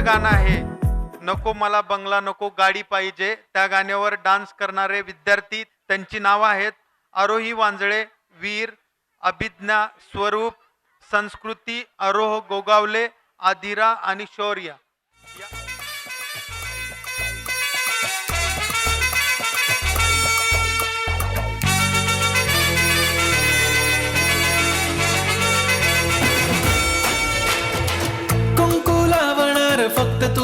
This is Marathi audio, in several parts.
गाणं आहे. नको मला बंगला नको गाडी पाहिजे. त्या गाण्यावर डान्स करणारे विद्यार्थी त्यांची नावं आहेत. आरोही वांजळे वीर अभिज्ञा स्वरूप संस्कृती आरोह गोगावले आदिरा आणि शौर्या.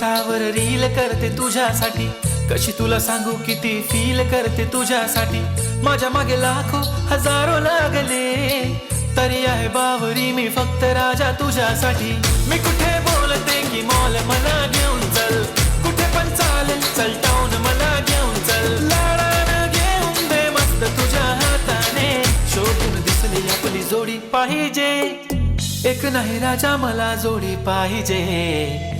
इंस्टावर रील करते तुझ्यासाठी. कशी तुला सांगू किती फील करते तुझ्यासाठी. माझ्या मागे लाखो हजारो लागले. तरी आहे बावरी मी फक्त राजा तुझ्यासाठी. मी कुठे बोलते की मॉल मला घेऊन चल. कुठे पण चालेल चल टाऊन मला घेऊन चल. लाडानं घेऊन दे मस्त तुझ्या हाताने. शोधून दिसली आपली जोडी पाहिजे. एक नाही राजा मला जोडी पाहिजे.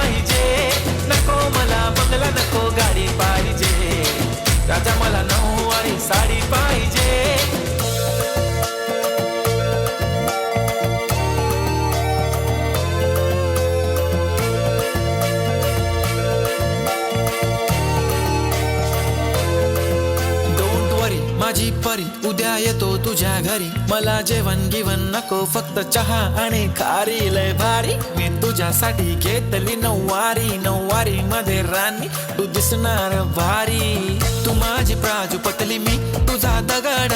माझी परी उद्या येतो तुझ्या घरी. मला जेवण गिवण नको फक्त चहा आणि खारी. लय भारी मी तुझ्यासाठी घेतली नऊवारी. नऊवारी मध्ये राणी तू दिसणार भारी. तू माझी प्राजू पटली मी तुझा दगड.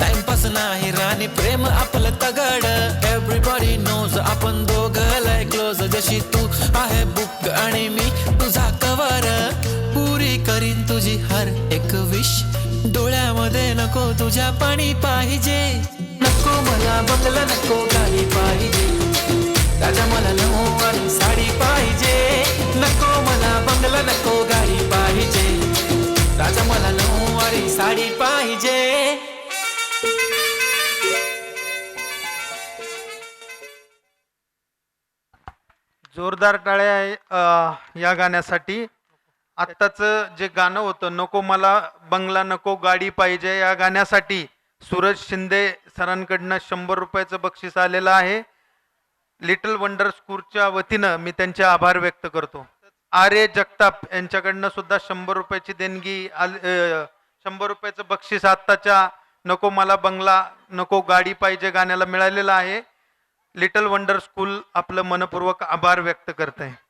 टाइमपास नाही राणी प्रेम आपलं तगड. एव्हरीबॉडी नोज आपण दोघं लय क्लोज जशी तू आहे बुक आणि मी तुझा कवर पुरी करीन तुझी हर एक विश डोळ्यामध्ये नको तुझ्या पाणी पाहिजे. नको मला बंगला नको गाडी पाहिजे. राजा मला नऊवारी साडी पाहिजे. नको मला बंगला नको गाडी पाहिजे. राजा मला नऊवारी साडी पाहिजे. जोरदार टाळ्या आहे, या गाण्यासाठी. आत्ताच जे गाणं होतं नको मला बंगला नको गाडी पाहिजे या गाण्यासाठी सूरज शिंदे सरांकडनं शंभर रुपयाचं बक्षीस आलेलं आहे. लिटल वंडर स्कूलच्या वतीनं मी त्यांचे आभार व्यक्त करतो. आर्य जगताप यांच्याकडनं सुद्धा शंभर रुपयाची देणगी आल शंभर रुपयाचं बक्षीस आत्ताच्या नको मला बंगला नको गाडी पाहिजे गाण्याला मिळालेलं आहे. लिटल वंडर स्कूल आपलं मनपूर्वक आभार व्यक्त करत आहे